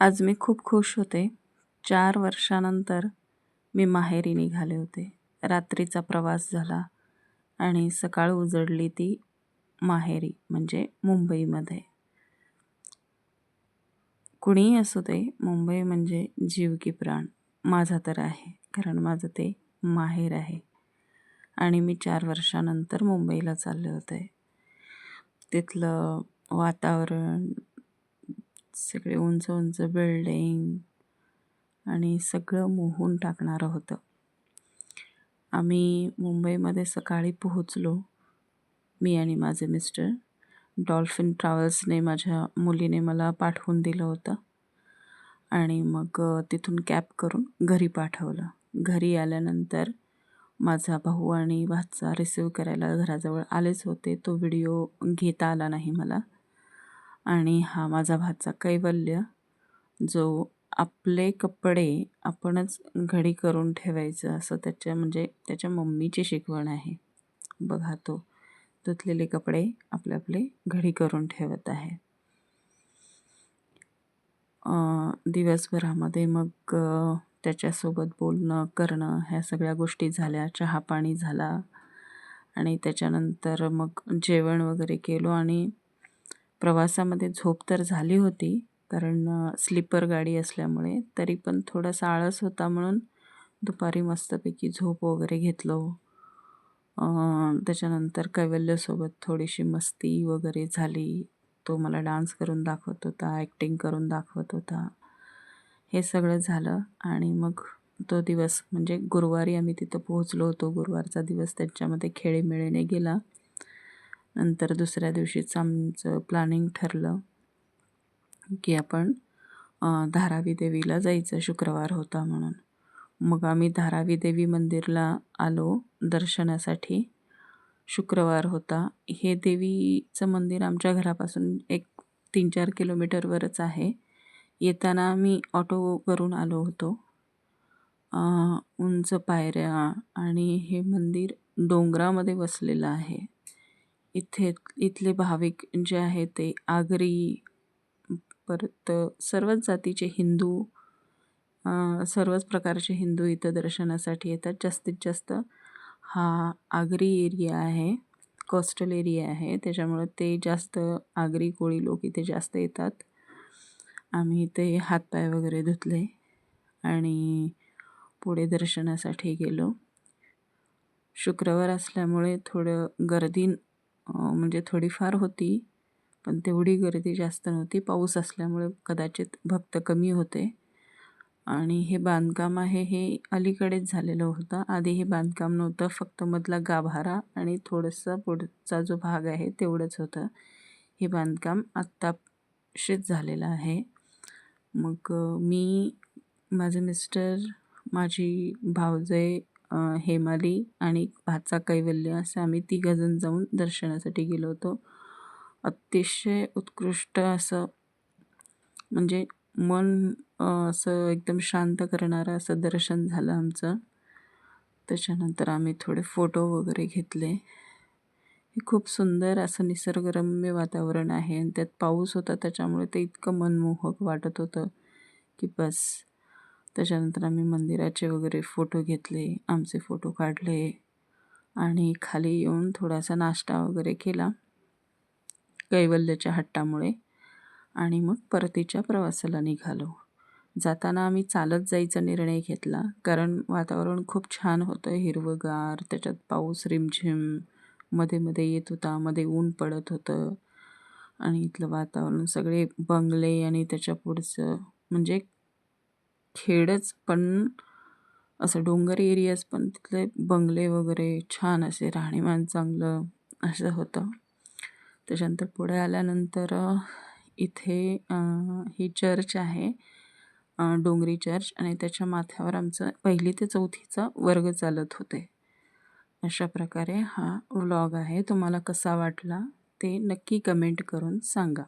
आज मी खूप खुश होते. चार वर्षानंतर मी माहेरी निघाले होते. रात्रीचा प्रवास झाला आणि सकाळ उजडली ती माहेरी म्हणजे मुंबईमध्ये. कुणीही असू दे मुंबई म्हणजे जीव की प्राण. माझा तर आहे कारण माझं ते माहेर आहे. आणि मी चार वर्षानंतर मुंबईला चालले होते. तिथलं वातावरण सगळे उंच उंच बिल्डिंग आणि सगळं मोहून टाकणारं होतं. आम्ही मुंबईमध्ये सकाळी पोहोचलो मी आणि माझे मिस्टर डॉल्फिन ट्रॅव्हल्सने माझ्या मुलीने मला पाठवून दिलं होतं. आणि मग तिथून कॅब करून घरी पाठवलं. घरी आल्यानंतर माझा भाऊ आणि भाचा रिसिव्ह करायला घराजवळ आलेच होते. तो व्हिडिओ घेता आला नाही मला. आणि हा माझा भाचा कैवल्य जो आपले कपडे आपणच घडी करून ठेवायचं असं त्याच्या म्हणजे त्याच्या मम्मीची शिकवण आहे. बघा तो धुतलेले कपडे आपले आपले घडी करून ठेवत आहे. दिवसभरामध्ये मग त्याच्यासोबत बोलणं करणं ह्या सगळ्या गोष्टी झाल्या. चहा पाणी झाला आणि त्याच्यानंतर मग जेवण वगैरे केलो आणि प्रवासामध्ये झोप तर झाली होती कारण स्लीपर गाडी असल्यामुळे तरी पण थोडासा आळस होता म्हणून दुपारी मस्तपैकी झोप वगैरे घेतलो. त्याच्यानंतर कैवल्यसोबत थोडीशी मस्ती वगैरे झाली. तो मला डान्स करून दाखवत होता ॲक्टिंग करून दाखवत होता. हे सगळं झालं आणि मग तो दिवस म्हणजे गुरुवारी आम्ही तिथं पोहोचलो होतो. गुरुवारचा दिवस त्यांच्यामध्ये खेळीमेळीने गेला. नंतर दुसऱ्या दिवशीचं आमचं प्लॅनिंग ठरलं की आपण धारावी देवीला जायचं शुक्रवार होता म्हणून. मग आम्ही धारावी देवी मंदिरला आलो दर्शनासाठी. शुक्रवार होता. हे देवीचं मंदिर आमच्या घरापासून एक तीन चार किलोमीटरवरच आहे. येताना आम्ही ऑटो करून आलो होतो. उंच पायऱ्या आणि हे मंदिर डोंगरामध्ये वसलेलं आहे. इथे इथले भाविक जे आहेत ते आगरी परत सर्वच जातीचे हिंदू सर्वच प्रकारचे हिंदू इथं दर्शनासाठी येतात. जास्तीत जास्त हा आगरी एरिया आहे कोस्टल एरिया आहे. त्याच्यामुळं ते जास्त आगरी कोळी लोक इथे जास्त येतात. आम्ही इथे हातपाय वगैरे धुतले आणि पुढे दर्शनासाठी गेलो. शुक्रवार असल्यामुळे थोडं गर्दी म्हणजे थोडीफार होती पण तेवढी गर्दी जास्त नव्हती. पाऊस असल्यामुळे कदाचित भक्त कमी होते. आणि हे बांधकाम आहे हे अलीकडेच झालेलं होतं. आधी हे बांधकाम नव्हतं फक्त मधला गाभारा आणि थोडंसं पुढचा जो भाग आहे तेवढंच होतं. हे बांधकाम आत्ताशीच झालेलं आहे. मग मी माझे मिस्टर माझी भावजय हेमाली आणि भाचा कैवल्य असं आम्ही तिघंजण जाऊन दर्शनासाठी गेलो होतो. अतिशय उत्कृष्ट असं म्हणजे मन असं एकदम शांत करणारं असं दर्शन झालं आमचं. त्याच्यानंतर आम्ही थोडे फोटो वगैरे घेतले. हे खूप सुंदर असं निसर्गरम्य वातावरण आहे आणि त्यात पाऊस होता त्याच्यामुळे ते इतकं मनमोहक वाटत होतं की बस. त्याच्यानंतर आम्ही मंदिराचे वगैरे फोटो घेतले आमचे फोटो काढले आणि खाली येऊन थोडासा नाश्ता वगैरे केला कैवल्याच्या हट्टामुळे. आणि मग परतीच्या प्रवासाला निघालो. जाताना आम्ही चालत जायचा निर्णय घेतला कारण वातावरण खूप छान होतं. हिरवंगार त्याच्यात पाऊस रिमझिममध्ये मध्ये येत होता मध्ये ऊन पडत होतं. आणि इथलं वातावरण सगळे बंगले आणि त्याच्या पुढचं म्हणजे खेडच पण असं डोंगर एरियाज पण तिथले बंगले वगैरे छान असे राहणीमान चांगलं असं होतं. त्याच्यानंतर पुढे आल्यानंतर इथे ही चर्च आहे डोंगरी चर्च आणि त्याच्या माथ्यावर आमचं पहिली ते चौथीचा वर्ग चालत होते. अशा प्रकारे हा व्लॉग आहे. तुम्हाला कसा वाटला ते नक्की कमेंट करून सांगा.